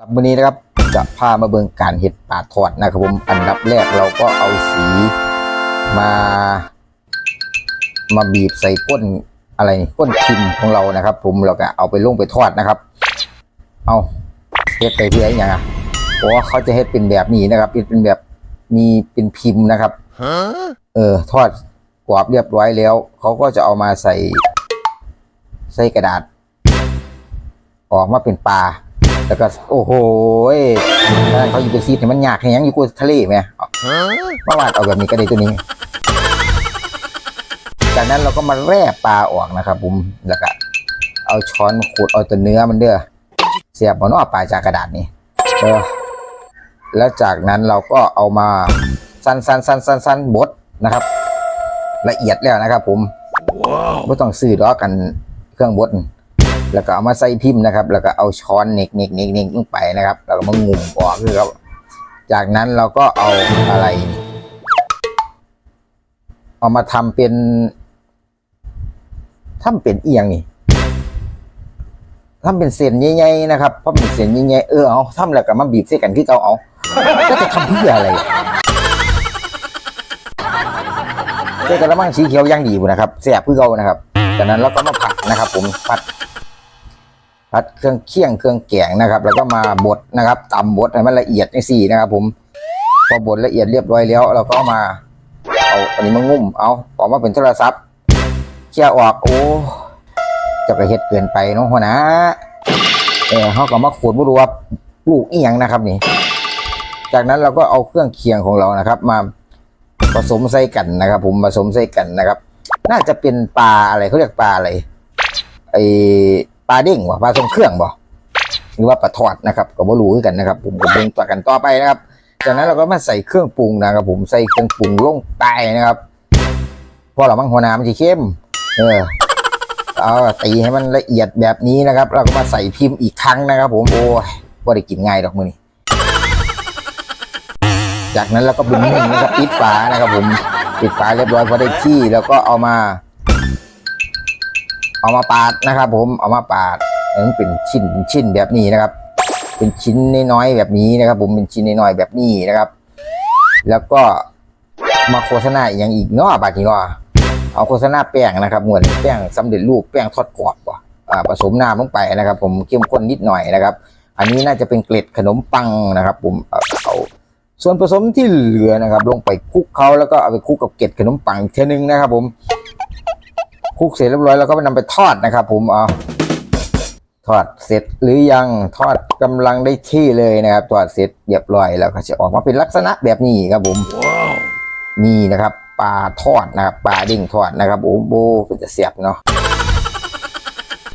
ครับวันนี้นะครับจะพามาเบิ่งการเห็ดปลาทอดนะครับผมอันดับแรกเราก็เอาสีมา มาบีบใส่ก้นอะไรก้นพิมพ์ของเรานะครับ ผมเราก็เอาไปลงไปทอดนะครับ เอาเฮ็ดไปเพื่ออย่างอะเพราะว่าเขาจะเฮ็ดเป็นแบบนี้นะครับเป็นแบบมีเป็นพิมพ์นะครับเออทอดกรอบเรียบร้อยแล้วเขาก็จะเอามาใส่ ใส่กระดาษ ออกมาเป็นปลา แล้วก็โอ้โหเขาอยู่เป็นซีดเนี่ยมันยากแค่ยังอยู่กูทะเลไหมเมื่อวานเอาแบบนี้ก็ได้ตัวนี้ จากนั้นเราก็มาแร่ปลาออกนะครับผมแล้วก็เอาช้อนขูดเอาตัวเนื้อมันเด้อเสียบบนเอาปลาจากกระดาษนี่เออแล้วจากนั้นเราก็เอามาสั้นสั้นสั้นสั้นสั้นบดนะครับ ละเอียดแล้วนะครับผมไม่ต้องซื้อดอกกันเครื่องบด แล้วก็เอามาใส่พิมพ์นะครับ แล้วก็เอาช้อนเน็กเน็กเน็กเน็กลงไปนะครับแล้วก็มางุ่มออกคือครับจากนั้นเราก็เอาอะไรเอามาทำเป็นทำเป็นเอียงนี่ทำเป็นเส้นใหญ่ๆนะครับเพราะเป็นเส้นใหญ่ๆเออเอาทำแล้วก็มาบีบใส่กันที่เก่าเอาแล้วจะทำเพื่ออะไรเจอกระมังสีเขียวย่างดีบุนะครับแสบเพื่อเก่านะครับจากนั้นเราก็มาผัดนะครับ ผมผัดัดเครื่องเคี่ยงเครื่องแกงนะครับ แล้วก็มาบดนะครับตำบดให้มันละเอียดในสี่นะครับ ผมพอบดละเอียดเรียบร้อยแล้ว เราก็มาเอาอันนี้มางุ่มเอาออกมาเป็นโทรศัพท์เชี่ยออกโอ้จะกระเฮ็ดเกินไปเนาะหัวนะเออเขาก็มาขูดบุรุว่าปลูกอีหยังนะครับ นี่ จากนั้นเราก็เอาเครื่องเคียงของเรานะครับ มาผสมใส่กันนะครับ ผมผสมใส่กันนะครับ น่าจะเป็นปลาอะไรเขาเรียกปลาอะไรไอ ปลาเด้งวะปลาทรงเครื่องบ่หรือว่าปลาทอดนะครับก็บ่รู้กันนะครับ ผมก็เบ่งต่อกันต่อไปนะครับ จากนั้นเราก็มาใส่เครื่องปรุงนะครับ ผมใส่เครื่องปรุงลงไปนะครับเพราะเรามังหัวน้ำมันจะเข้มเออเอาตีให้มันละเอียดแบบนี้นะครับ เราก็มาใส่พิมพ์อีกครั้งนะครับ ผมโอ้ยบ่ได้กินง่ายดอกมือนี้จากนั้นเราก็บึ้งนึ่งนะครับปิดฝานะครับ ผมปิดฝาเรียบร้อยพอได้ที่แล้วก็เอามา เอามาปาดนะครับ ผมเอามาปาดให้มันเป็นชิ้นเป็นชิ้นแบบนี้นะครับ เป็นชิ้นน้อยๆแบบนี้นะครับ ผมเป็นชิ้นน้อยๆแบบนี้นะครับ แล้วก็มาโฆษณาอย่างอีกเนาะบาดนี้เนาะเอาโฆษณาแป้งนะครับเหมือนแป้งสำเร็จรูปแป้งทอดกรอบว่ะผสมน้ำลงไปนะครับ ผมเข้มข้นนิดหน่อยนะครับ อันนี้น่าจะเป็นเกล็ดขนมปังนะครับ ผมเอาส่วนผสมที่เหลือนะครับ ลงไปคลุกเขาแล้วก็เอาไปคลุกกับเกล็ดขนมปังเทนึงนะครับ ผม คลุกเสร็จเรียบร้อยแล้วก็ไปนำไปทอดนะครับ ผมเอาทอดเสร็จหรือยังทอดกำลังได้ที่เลยนะครับทอดเสร็จเรียบร้อยแล้วก็จะออกมาเป็นลักษณะแบบนี้ครับผมนี่นะครับปลาทอดนะครับปลาดิ้งทอดนะครับโอ้โหเป็นจะเสียบเนาะ